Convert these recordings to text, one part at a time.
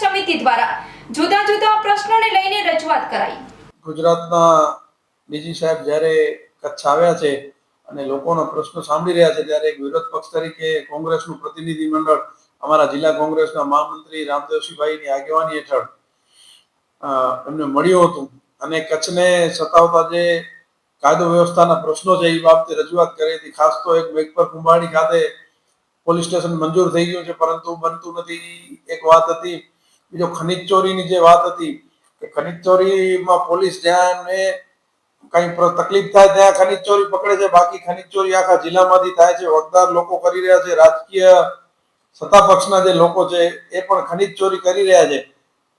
સમિતિ દ્વારા જુદા જુદા પ્રશ્નોને લઈને રજૂઆત કરાઈ. ગુજરાતના ડીજી સાહેબ જ્યારે કચ્છ આવ્યા છે અને લોકોનો પ્રશ્ન સાંભળી રહ્યા છે ત્યારે એક વિરોધ પક્ષ તરીકે કોંગ્રેસનું પ્રતિનિધિ મંડળ અમારા જિલ્લા કોંગ્રેસના મહામંત્રી રામદેવસિંહભાઈની આગેવાની હેઠળ એમને મળ્યું હતું અને કચ્છને સતાવતા જે કાયદો વ્યવસ્થાના પ્રશ્નો છે એ બાબતે રજૂઆત કરી હતી. ખાસ તો એક મેઘપર કુંભાણી ખાતે પોલીસ સ્ટેશન મંજૂર થઈ ગયું છે, પરંતુ બનતું નથી. એક વાત હતી, બીજો ખનિજ ચોરીની જે વાત હતી, કે ખનિજ ચોરીમાં પોલીસ જ્યાં કઈ તકલીફ થાય ત્યાં ખનિજ ચોરી પકડે છે, બાકી ખનિજ ચોરી આખા જિલ્લામાંથી થાય છે વગદાર લોકો કરી રહ્યા છે, રાજકીય સત્તા પક્ષના જે લોકો છે, એ પણ ખનિજ ચોરી કરી રહ્યા છે.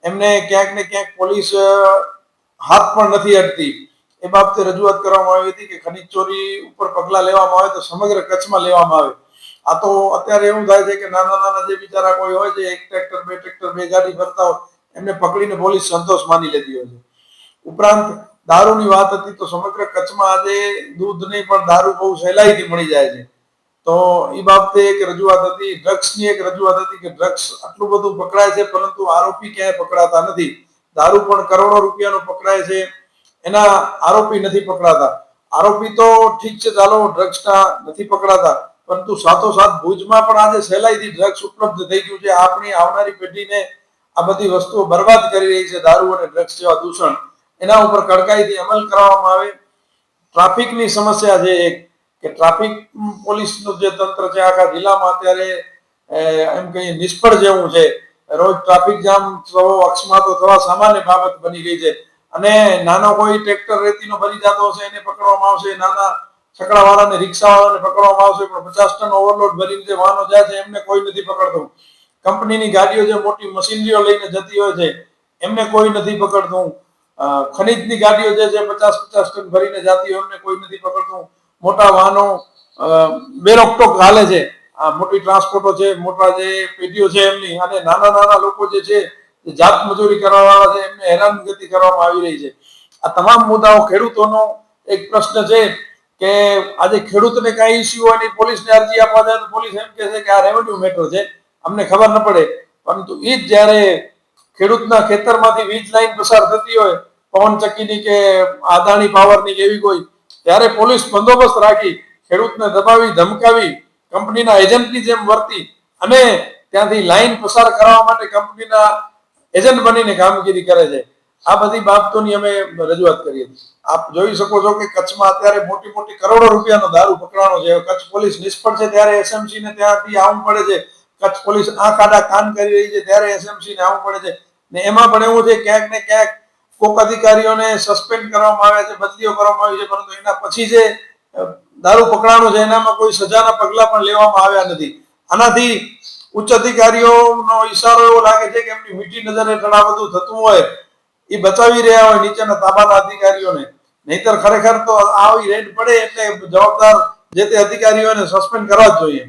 એમને ક્યાંક ને ક્યાંક પોલીસ હાથ પણ નથી અડતી. એ બાબતે રજૂઆત કરવામાં આવી હતી કે ખનિજ ચોરી ઉપર પગલાં લેવામાં આવે તો સમગ્ર કચ્છમાં લેવામાં આવે. આ તો અત્યારે એવું થાય છે કે નાના નાના જે બિચારા કોઈ હોય છે, એક ટ્રેક્ટર બે ટ્રેક્ટર બે ગાડી ફરતા હોય, એમને પકડીને પોલીસ સંતોષ માની લેતી હોય છે. ઉપરાંત દારૂની વાત હતી તો સમગ્ર કચ્છમાં આજે દૂધની પણ દારૂ બહુ સહેલાઈથી મળી જાય છે. તો એ બાબતે એક રજૂઆત હતી, ડ્રગ્સની એક રજૂઆત હતી કે ડ્રગ્સ આટલું બધું પકડાય છે, પરંતુ આરોપી ક્યાંય પકડાતા નથી. દારૂ પણ કરોડો રૂપિયાનો પકડાય છે. એના આરોપી નથી પકડાતા. આરોપી તો ઠીક છે, ચાલો ડ્રગ્સના નથી પકડાતા. પરંતુ સાથોસાથ ભુજમાં પણ આજે સહેલાઈથી ડ્રગ્સ ઉપલબ્ધ થઈ ગયું છે. આપણી આવનારી પેઢીને આ બધી વસ્તુઓ બરબાદ કરી રહી છે, દારૂ અને ડ્રગ્સ જેવા દૂષણ. એના ઉપર કડકાઈથી અમલ કરવામાં આવે. ટ્રાફિકની સમસ્યા છે એક, કે ટ્રાફિક પોલીસનું જે તંત્ર છે, આખા જિલ્લામાં અત્યારે એમ કહીએ, નિષ્ફળ જેવું છે. રોજ ટ્રાફિક જામ થવો, અકસ્માતો થવા સામાન્ય બાબત બની ગઈ છે. અને નાનો કોઈ ટ્રેક્ટર રેતીનો ભરી જતો હશે, એને પકડવામાં આવશે. નાના છકડાવાળાને રિક્ષાવાળાને પકડવામાં આવશે, પણ પચાસ ટન ઓવરલોડ ભરીને જે વાહનો જાય છે, એમને કોઈ નથી પકડતું. કંપનીની ગાડીઓ જે મોટી મશીનરીઓ લઈને જતી હોય છે, એમને કોઈ નથી પકડતું. ખનીજની ગાડીઓ જે છે, પચાસ પચાસ ટન ભરીને જતી હોય, એમને કોઈ નથી પકડતું. મોટા વાહનો બેરોકટોક હાલે છે. આ મોટી ટ્રાન્સપોર્ટો છે, મોટા જે પેઢીઓ છે એમની, અને નાના નાના લોકો જે છે જાત મજૂરી કરવા વાળા છે, એમને હેરાનગતિ કરવામાં આવી રહી છે. આ તમામ મુદ્દાઓ ખેડૂતોનો એક પ્રશ્ન છે. કે આજે ખેડૂતને કઈ ઇસ્યુ હોય નહીં, પોલીસને અરજી આપવા જાય તો પોલીસ એમ કહે છે કે આ રેવન્યુ મેટર છે. અમને ખબર ન પડે. પરંતુ એ જ જ્યારે ખેડૂતના ખેતરમાંથી વીજ લાઈન પસાર થતી હોય, પવન ચક્કીની કે આદાણી પાવરની એવી કોઈ, ત્યારે પોલીસ બંદોબસ્ત રાખી, ખેડૂતને દબાવી, ધમકાવી, કંપનીના એજન્ટની જેમ વર્તી અને ત્યાંથી લાઈન પસાર કરાવવા માટે કંપનીના એજન્ટ બનીને કામગીરી કરે છે. આ બધી બાબતોની અમે રજૂઆત કરીએ. આપ જોઈ શકો છો કે કચ્છમાં અત્યારે મોટી મોટી કરોડો રૂપિયાનો દારૂ પકડાનો છે. કચ્છ પોલીસ નિષ્ફળ છે ત્યારે એસએમસી ને ત્યાંથી આવવું પડે છે. કચ્છ પોલીસ આંખ આડા કાન કરી રહી છે ત્યારે એસએમસી ને આવવું પડે છે. ને એમાં પણ એવું છે ક્યાંક ને ક્યાંક કોક અધિકારીઓને સસ્પેન્ડ કરવામાં આવે છે, બદલીઓ કરવામાં આવી છે, પરંતુ એના પછી જે દારૂ પકડાણું છે, એનામાં કોઈ સજાના પગલા પણ લેવામાં આવ્યા નથી. આનાથી ઉચ્ચ અધિકારીઓનો ઈશારો એવો લાગે છે કે એમની મીઠી નજર આ બધું થતું હોય. એ બચાવી રહ્યા હોય નીચેના તાબાના અધિકારીઓને. નહીતર ખરેખર તો આવી રેડ પડે એટલે જવાબદાર જે તે અધિકારીઓને સસ્પેન્ડ કરવા જ જોઈએ.